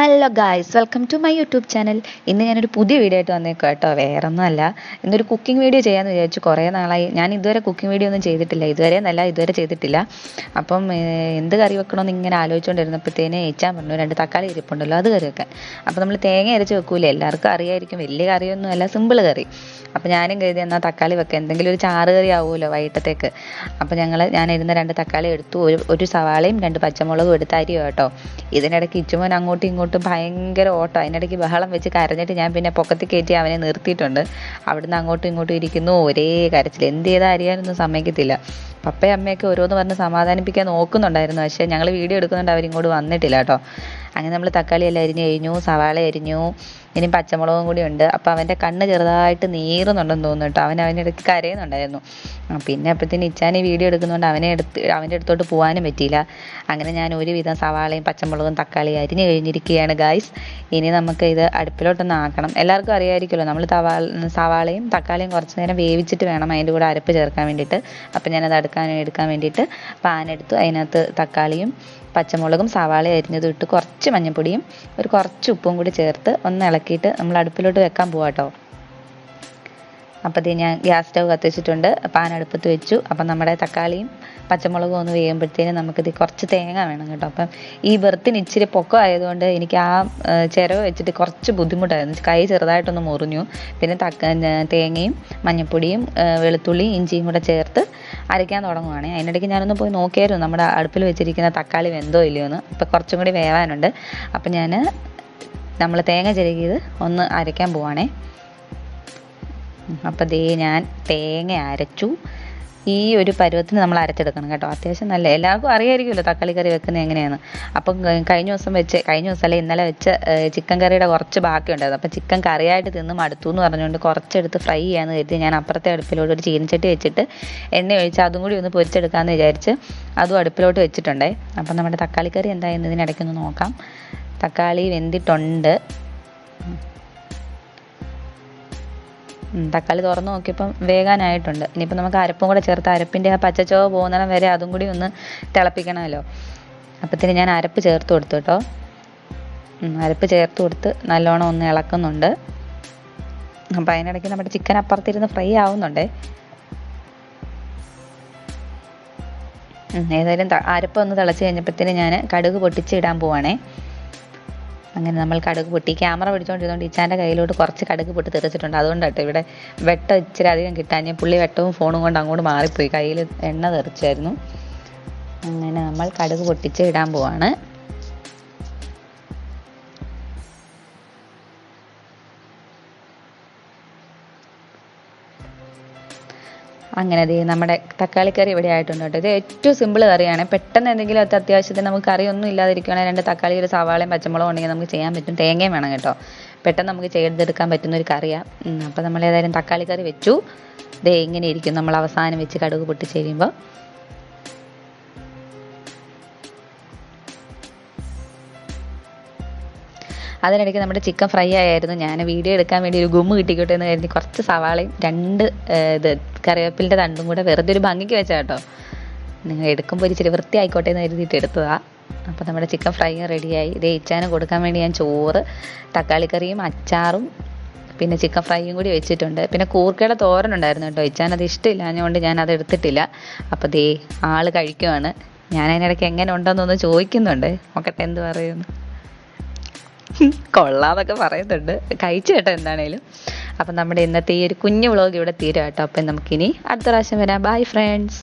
Hello guys welcome to my YouTube channel ഇന്ന് ഞാനൊരു പുതിയ വീഡിയോ ആയിട്ട് വന്നേക്കും കേട്ടോ. വേറെ ഒന്നുമല്ല ഇന്നൊരു കുക്കിംഗ് വീഡിയോ ചെയ്യാമെന്ന് വിചാരിച്ചു കുറേ നാളായി. ഞാൻ ഇതുവരെ കുക്കിംഗ് വീഡിയോ ഒന്നും ചെയ്തിട്ടില്ല. ഇതുവരെ എന്നല്ല ഇതുവരെ ചെയ്തിട്ടില്ല. അപ്പം എന്ത് കറി വെക്കണമെന്ന് ഇങ്ങനെ ആലോചിച്ചുകൊണ്ടിരുന്നപ്പോഴത്തേന് ഏച്ചാൻ പറഞ്ഞു രണ്ട് തക്കാളി ഇരിപ്പുണ്ടല്ലോ അത് കറി വെക്കാൻ. അപ്പോൾ നമ്മൾ തേങ്ങ അരച്ച് വെക്കൂലേ? എല്ലാവർക്കും അറിയായിരിക്കും. വലിയ കറിയൊന്നും അല്ല സിമ്പിൾ കറി. അപ്പോൾ ഞാനും കരുതി എന്നാൽ തക്കാളി വെക്കാം. എന്തെങ്കിലും ഒരു ചാറ് കറി ആവുമല്ലോ വൈകിട്ടത്തേക്ക്. അപ്പോൾ ഞങ്ങൾ ഞാൻ ഇരുന്ന രണ്ട് തക്കാളി എടുത്തു. ഒരു ഒരു സവാളയും രണ്ട് പച്ചമുളകും എടുത്ത് അരിയോ കേട്ടോ ഇതിനിടയ്ക്ക് ഇച്ചുമോൻ അങ്ങോട്ടും ഇങ്ങോട്ടും ഭയങ്കര ഓട്ടോ. അതിനിടയ്ക്ക് ബഹളം വെച്ച് കരഞ്ഞിട്ട് ഞാൻ പിന്നെ പൊക്കത്തിൽ കയറ്റി അവനെ നിർത്തിയിട്ടുണ്ട്. അവിടുന്ന് അങ്ങോട്ടും ഇങ്ങോട്ടും ഇരിക്കുന്നു. ഒരേ കരച്ചിൽ എന്ത് ചെയ്താൽ അറിയാനൊന്നും സമ്മതിക്കത്തില്ല. പപ്പയും അമ്മയൊക്കെ ഓരോന്ന് പറഞ്ഞ് സമാധാനിപ്പിക്കാൻ നോക്കുന്നുണ്ടായിരുന്നു. പക്ഷേ ഞങ്ങൾ വീഡിയോ എടുക്കുന്നുണ്ട് അവരിങ്ങോട്ട് വന്നിട്ടില്ല കേട്ടോ. അങ്ങനെ നമ്മൾ തക്കാളി എല്ലാം അരിഞ്ഞു കഴിഞ്ഞു സവാള അരിഞ്ഞു ഇനി പച്ചമുളകും കൂടി ഉണ്ട്. അപ്പോൾ അവന്റെ കണ്ണ് ചെറുതായിട്ട് നീറുന്നുണ്ടെന്ന് തോന്നുന്നു കേട്ടോ. അവൻ അവന്റെ ഇടയ്ക്ക് കരയുന്നുണ്ടായിരുന്നു. പിന്നെ അപ്പോഴത്തേന് ഇച്ചാൻ ഈ വീഡിയോ എടുക്കുന്നതുകൊണ്ട് അവനെ എടുത്ത് അവന്റെ അടുത്തോട്ട് പോകാനും പറ്റിയില്ല. അങ്ങനെ ഞാൻ ഒരുവിധം സവാളയും പച്ചമുളകും തക്കാളി അരിഞ്ഞു കഴിഞ്ഞിരിക്കുകയാണ് ഗായ്സ് ഇനി നമുക്ക് ഇത് അടുപ്പിലോട്ടൊന്ന് ആക്കണം. എല്ലാവർക്കും അറിയാമായിരിക്കുമല്ലോ നമ്മൾ സവാളയും തക്കാളിയും കുറച്ച് നേരം വേവിച്ചിട്ട് വേണം അതിന്റെ കൂടെ അരപ്പ് ചേർക്കാൻ വേണ്ടിയിട്ട്. അപ്പോൾ ഞാനത് എടുക്കാൻ എടുക്കാൻ വേണ്ടിയിട്ട് പാൻ എടുത്തു. അതിനകത്ത് തക്കാളിയും പച്ചമുളകും സവാളയും അരിഞ്ഞതും ഇട്ട് കുറച്ച് മഞ്ഞൾപ്പൊടിയും ഒരു കുറച്ച് ഉപ്പും കൂടി ചേർത്ത് ഒന്ന് ഇളക്കിയിട്ട് നമ്മൾ അടുപ്പിലോട്ട് വെക്കാൻ പോവാം കേട്ടോ അപ്പോൾ ഞാൻ ഗ്യാസ് സ്റ്റൗ കത്തിച്ചിട്ടുണ്ട് പാൻ അടുപ്പത്ത് വെച്ചു. അപ്പം നമ്മുടെ തക്കാളിയും പച്ചമുളകും ഒന്ന് വേകുമ്പോഴത്തേനും നമുക്കിത് കുറച്ച് തേങ്ങ വേണം കേട്ടോ. അപ്പം ഈ ബെർത്തിന് ഇച്ചിരി പൊക്കം ആയതുകൊണ്ട് എനിക്ക് ആ ചിരവ് വെച്ചിട്ട് കുറച്ച് ബുദ്ധിമുട്ടായിരുന്നു. കൈ ചെറുതായിട്ടൊന്ന് മുറിഞ്ഞു. പിന്നെ തക്ക തേങ്ങയും മഞ്ഞൾപ്പൊടിയും വെളുത്തുള്ളിയും ഇഞ്ചിയും കൂടെ ചേർത്ത് അരയ്ക്കാൻ തുടങ്ങുവാണ്. അതിനിടയ്ക്ക് ഞാനൊന്ന് പോയി നോക്കിയായിരുന്നു നമ്മുടെ അടുപ്പിൽ വെച്ചിരിക്കുന്ന തക്കാളി വെന്തോ ഇല്ലയോ എന്ന്. ഇപ്പം കുറച്ചും കൂടി വേവാനുണ്ട്. അപ്പം ഞാൻ നമ്മൾ തേങ്ങ ചിരകിയത് ഒന്ന് അരയ്ക്കാൻ പോവാണേ. അപ്പം ദേ ഞാൻ തേങ്ങ അരച്ചു. ഈ ഒരു പരുവത്തിന് നമ്മൾ അരച്ചെടുക്കണം കേട്ടോ. അത്യാവശ്യം നല്ല എല്ലാവർക്കും അറിയായിരിക്കുമല്ലോ തക്കാളി കറി വെക്കുന്നത് എങ്ങനെയാണ് അപ്പം കഴിഞ്ഞ ദിവസം വെച്ച് കഴിഞ്ഞ ദിവസം അല്ലെ ഇന്നലെ വെച്ച് ചിക്കൻ കറിയുടെ കുറച്ച് ബാക്കി ഉണ്ടായിരുന്നു അപ്പം ചിക്കൻ കറിയായിട്ട് തിന്ന് മടുത്തു എന്ന് പറഞ്ഞുകൊണ്ട് കുറച്ചെടുത്ത് ഫ്രൈ ചെയ്യാമെന്ന് കരുതി ഞാൻ അപ്പുറത്തെ അടുപ്പിലോട്ട് ഒരു ചീനച്ചട്ടി വെച്ചിട്ട് എണ്ണ ഒഴിച്ച് അതും കൂടി ഒന്ന് പൊരിച്ചെടുക്കാമെന്ന് വിചാരിച്ച് അതും അടുപ്പിലോട്ട് വെച്ചിട്ടുണ്ടേ. അപ്പം നമ്മുടെ തക്കാളി കറി എന്തായെന്നതിനിടയ്ക്കൊന്ന് നോക്കാം. തക്കാളി വെന്തിട്ടുണ്ട്. തക്കാളി തുറന്ന് നോക്കിയപ്പം വേകാനായിട്ടുണ്ട് ഇനിയിപ്പോൾ നമുക്ക് അരപ്പും കൂടെ ചേർത്ത് അരപ്പിന്റെ ആ പച്ചച്ചോവ പോകുന്നിടം വരെ അതും കൂടി ഒന്ന് തിളപ്പിക്കണമല്ലോ. അപ്പത്തിന് ഞാൻ അരപ്പ് ചേർത്ത് കൊടുത്തു കേട്ടോ. അരപ്പ് ചേർത്ത് കൊടുത്ത് നല്ലോണം ഒന്ന് ഇളക്കുന്നുണ്ട്. അപ്പോൾ അതിനിടയ്ക്ക് നമ്മുടെ ചിക്കൻ അപ്പുറത്തിരുന്ന് ഫ്രൈ ആവുന്നുണ്ടേ. ഏതായാലും അരപ്പൊന്ന് തിളച്ച് കഴിഞ്ഞപ്പോഴത്തേന് ഞാൻ കടുക് പൊട്ടിച്ച് ഇടാൻ പോവാണേ. അങ്ങനെ നമ്മൾ കടുക് പൊട്ടി. ക്യാമറ പിടിച്ചുകൊണ്ടിരുന്നതുകൊണ്ട് ഇച്ചാന്റെ കയ്യിലോട്ട് കുറച്ച് കടുക് പൊട്ടി തെറിച്ചിട്ടുണ്ട്. അതുകൊണ്ടാട്ടോ ഇവിടെ വെട്ടം ഇച്ചിരി അധികം കിട്ടാൻ പുള്ളി വെട്ടവും ഫോണും കൊണ്ട് അങ്ങോട്ട് മാറിപ്പോയി. കയ്യിൽ എണ്ണ തെറിച്ചായിരുന്നു. അങ്ങനെ നമ്മൾ കടുക് പൊട്ടിച്ച് ഇടാൻ പോവാണ്. അങ്ങനെ ദേ നമ്മുടെ തക്കാളി കറി ഇവിടെ ആയിട്ടുണ്ട് കേട്ടോ. ഇത് ഏറ്റവും സിമ്പിൾ കറിയാണ്. പെട്ടെന്ന് എന്തെങ്കിലും അത് അത്യാവശ്യത്തിന് നമുക്ക് കറി ഒന്നും ഇല്ലാതിരിക്കുകയാണെങ്കിൽ രണ്ട് തക്കാളി ഒരു സവാളയും പച്ചമുളകും ഉണ്ടെങ്കിൽ നമുക്ക് ചെയ്യാൻ പറ്റും. തേങ്ങയും വേണം കേട്ടോ. പെട്ടെന്ന് നമുക്ക് ചെയ്തെടുക്കാൻ പറ്റുന്ന ഒരു കറിയാണ് അപ്പോൾ നമ്മൾ ഏതായാലും തക്കാളി കറി വെച്ചു. ദേ ഇങ്ങനെ ഇരിക്കും. നമ്മൾ അവസാനം വെച്ച് കടുക് പൊട്ടിച്ച് കഴിയുമ്പോൾ അതിനിടയ്ക്ക് നമ്മുടെ ചിക്കൻ ഫ്രൈ ആയിരുന്നു ഞാൻ വീഡിയോ എടുക്കാൻ വേണ്ടി ഒരു ഗുമ്മ് കിട്ടിക്കോട്ടെ എന്ന് കരുതി കുറച്ച് സവാളയും രണ്ട് ഇത് കറിവേപ്പിലിന്റെ തണ്ടും കൂടെ വെറുതെ ഒരു ഭംഗിക്ക് വെച്ചാൽ കേട്ടോ. നിങ്ങൾ എടുക്കുമ്പോൾ ഇച്ചിരി വൃത്തി ആയിക്കോട്ടെ എന്ന് കരുതിയിട്ട് എടുത്തതാണ് അപ്പോൾ നമ്മുടെ ചിക്കൻ ഫ്രൈയും റെഡിയായി. ഇത് ഇച്ചാന് കൊടുക്കാൻ വേണ്ടി ഞാൻ ചോറ് തക്കാളിക്കറിയും അച്ചാറും പിന്നെ ചിക്കൻ ഫ്രൈയും കൂടി വെച്ചിട്ടുണ്ട്. പിന്നെ കൂർക്കയുടെ തോരൻ ഉണ്ടായിരുന്നു കേട്ടോ. ഇച്ചാൻ അത് ഇഷ്ടമില്ല അതുകൊണ്ട് ഞാൻ അത് എടുത്തിട്ടില്ല. അപ്പോൾ ദേ ആൾ കഴിക്കുവാണ്. ഞാൻ അതിനിടയ്ക്ക് എങ്ങനെ ഉണ്ടെന്നൊന്ന് ചോദിക്കുന്നുണ്ട്. നോക്കട്ടെ എന്ത് പറയുന്നു. കൊള്ളാന്നൊക്കെ പറയുന്നുണ്ട്. കഴിച്ചു കേട്ടോ എന്താണേലും. അപ്പം നമ്മുടെ ഇന്നത്തെ ഈ ഒരു കുഞ്ഞു വ്ളോഗ് ഇവിടെ തീരാം കേട്ടോ അപ്പം നമുക്കിനി അടുത്ത പ്രാവശ്യം വരാം. Bye friends